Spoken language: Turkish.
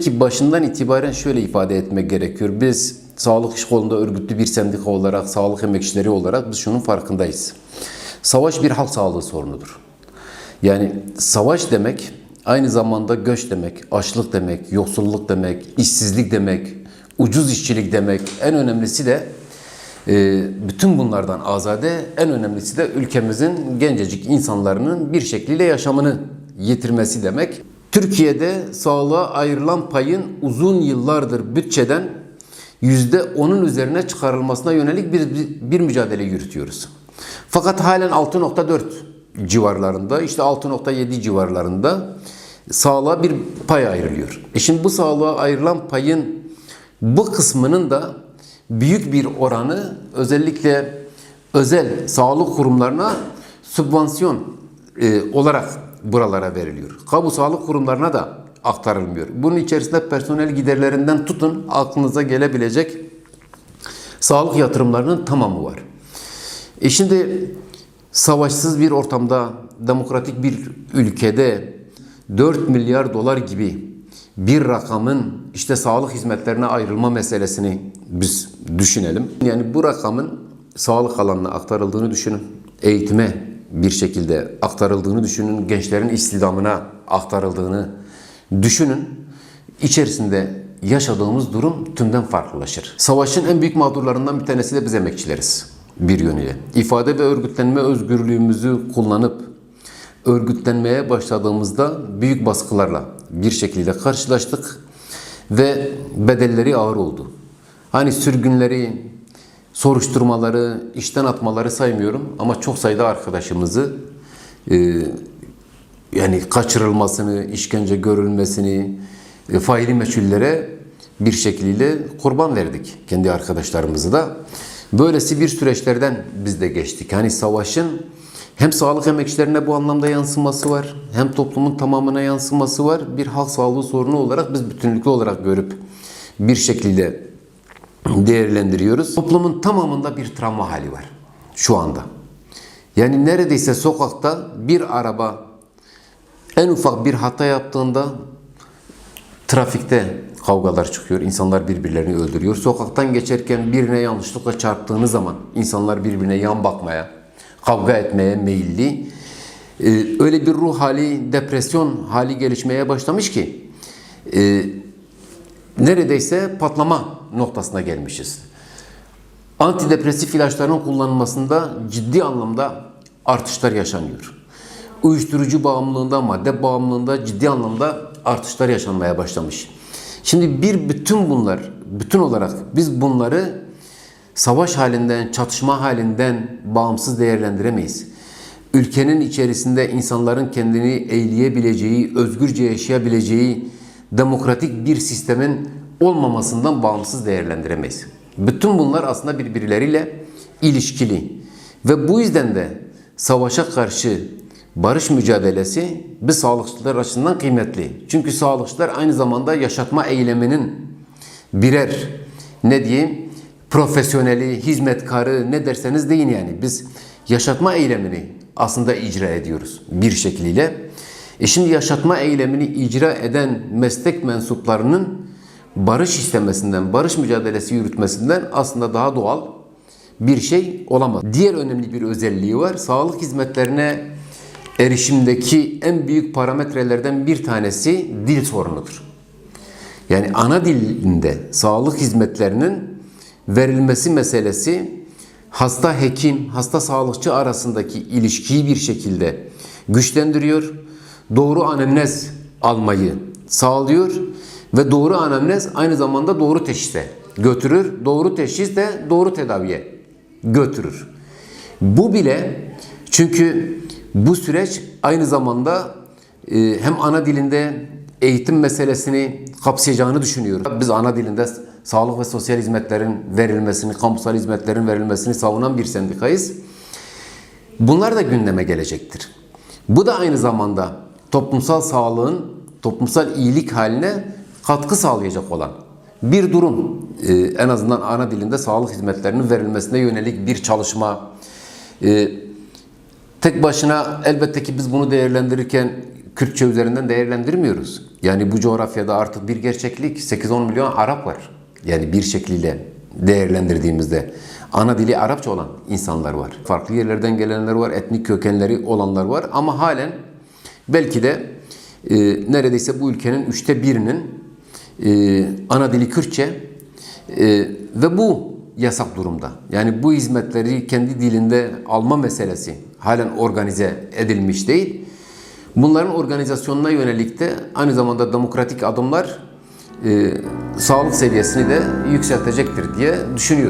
Belki başından itibaren şöyle ifade etmek gerekiyor. Biz sağlık iş kolunda örgütlü bir sendika olarak, sağlık emekçileri olarak biz şunun farkındayız. Savaş bir halk sağlığı sorunudur. Yani savaş demek aynı zamanda göç demek, açlık demek, yoksulluk demek, işsizlik demek, ucuz işçilik demek. En önemlisi de e, bütün bunlardan azade, en önemlisi de ülkemizin gencecik insanların bir şekliyle yaşamını yitirmesi demek. Türkiye'de sağlığa ayrılan payın uzun yıllardır bütçeden yüzde onun üzerine çıkarılmasına yönelik bir, bir mücadele yürütüyoruz. Fakat halen 6.4 civarlarında, işte 6.7 civarlarında sağlığa bir pay ayrılıyor. E şimdi bu sağlığa ayrılan payın bu kısmının da büyük bir oranı özellikle özel sağlık kurumlarına sübvansiyon e, olarak buralara veriliyor. Kamu sağlık kurumlarına da aktarılmıyor. Bunun içerisinde personel giderlerinden tutun aklınıza gelebilecek sağlık yatırımlarının tamamı var. E şimdi savaşsız bir ortamda, demokratik bir ülkede 4 milyar dolar gibi bir rakamın işte sağlık hizmetlerine ayrılma meselesini biz düşünelim. Yani bu rakamın sağlık alanına aktarıldığını düşünün. Eğitime bir şekilde aktarıldığını düşünün. Gençlerin istidamına aktarıldığını düşünün. İçerisinde yaşadığımız durum tümden farklılaşır. Savaşın en büyük mağdurlarından bir tanesi de biz emekçileriz bir yönüyle. İfade ve örgütlenme özgürlüğümüzü kullanıp örgütlenmeye başladığımızda büyük baskılarla bir şekilde karşılaştık ve bedelleri ağır oldu. Hani sürgünleri, soruşturmaları, işten atmaları saymıyorum ama çok sayıda arkadaşımızı e, yani kaçırılmasını, işkence görülmesini, e, faili meçhullere bir şekliyle kurban verdik kendi arkadaşlarımızı da. Böylesi bir süreçlerden biz de geçtik. Hani savaşın hem sağlık emekçilerine bu anlamda yansıması var, hem toplumun tamamına yansıması var. Bir halk sağlığı sorunu olarak biz bütünlüklü olarak görüp bir şekilde değerlendiriyoruz. Toplumun tamamında bir travma hali var şu anda. Yani neredeyse sokakta bir araba en ufak bir hata yaptığında trafikte kavgalar çıkıyor. İnsanlar birbirlerini öldürüyor. Sokaktan geçerken birine yanlışlıkla çarptığınız zaman insanlar birbirine yan bakmaya, kavga etmeye meyilli. Ee, öyle bir ruh hali, depresyon hali gelişmeye başlamış ki e, neredeyse patlama noktasına gelmişiz. Antidepresif ilaçların kullanılmasında ciddi anlamda artışlar yaşanıyor. Uyuşturucu bağımlılığında, madde bağımlılığında ciddi anlamda artışlar yaşanmaya başlamış. Şimdi bir bütün bunlar, bütün olarak biz bunları savaş halinden, çatışma halinden bağımsız değerlendiremeyiz. Ülkenin içerisinde insanların kendini eğleyebileceği, özgürce yaşayabileceği demokratik bir sistemin olmamasından bağımsız değerlendiremeyiz. Bütün bunlar aslında birbirleriyle ilişkili. Ve bu yüzden de savaşa karşı barış mücadelesi biz sağlıkçılar açısından kıymetli. Çünkü sağlıkçılar aynı zamanda yaşatma eyleminin birer ne diyeyim profesyoneli, hizmetkarı ne derseniz deyin yani. Biz yaşatma eylemini aslında icra ediyoruz bir şekliyle. E şimdi yaşatma eylemini icra eden meslek mensuplarının barış istemesinden, barış mücadelesi yürütmesinden aslında daha doğal bir şey olamaz. Diğer önemli bir özelliği var. Sağlık hizmetlerine erişimdeki en büyük parametrelerden bir tanesi dil sorunudur. Yani ana dilinde sağlık hizmetlerinin verilmesi meselesi hasta hekim, hasta sağlıkçı arasındaki ilişkiyi bir şekilde güçlendiriyor. Doğru anamnez almayı sağlıyor ve doğru anamnez aynı zamanda doğru teşhise götürür. Doğru teşhis de doğru tedaviye götürür. Bu bile çünkü bu süreç aynı zamanda e, hem ana dilinde eğitim meselesini kapsayacağını düşünüyorum. Biz ana dilinde sağlık ve sosyal hizmetlerin verilmesini, kamusal hizmetlerin verilmesini savunan bir sendikayız. Bunlar da gündeme gelecektir. Bu da aynı zamanda toplumsal sağlığın toplumsal iyilik haline katkı sağlayacak olan bir durum. Ee, en azından ana dilinde sağlık hizmetlerinin verilmesine yönelik bir çalışma. Ee, tek başına elbette ki biz bunu değerlendirirken Kürtçe üzerinden değerlendirmiyoruz. Yani bu coğrafyada artık bir gerçeklik 8-10 milyon Arap var. Yani bir şekliyle değerlendirdiğimizde ana dili Arapça olan insanlar var. Farklı yerlerden gelenler var, etnik kökenleri olanlar var ama halen belki de e, neredeyse bu ülkenin üçte birinin e, ana dili Kürtçe e, ve bu yasak durumda. Yani bu hizmetleri kendi dilinde alma meselesi halen organize edilmiş değil. Bunların organizasyonuna yönelik de aynı zamanda demokratik adımlar e, sağlık seviyesini de yükseltecektir diye düşünüyorum.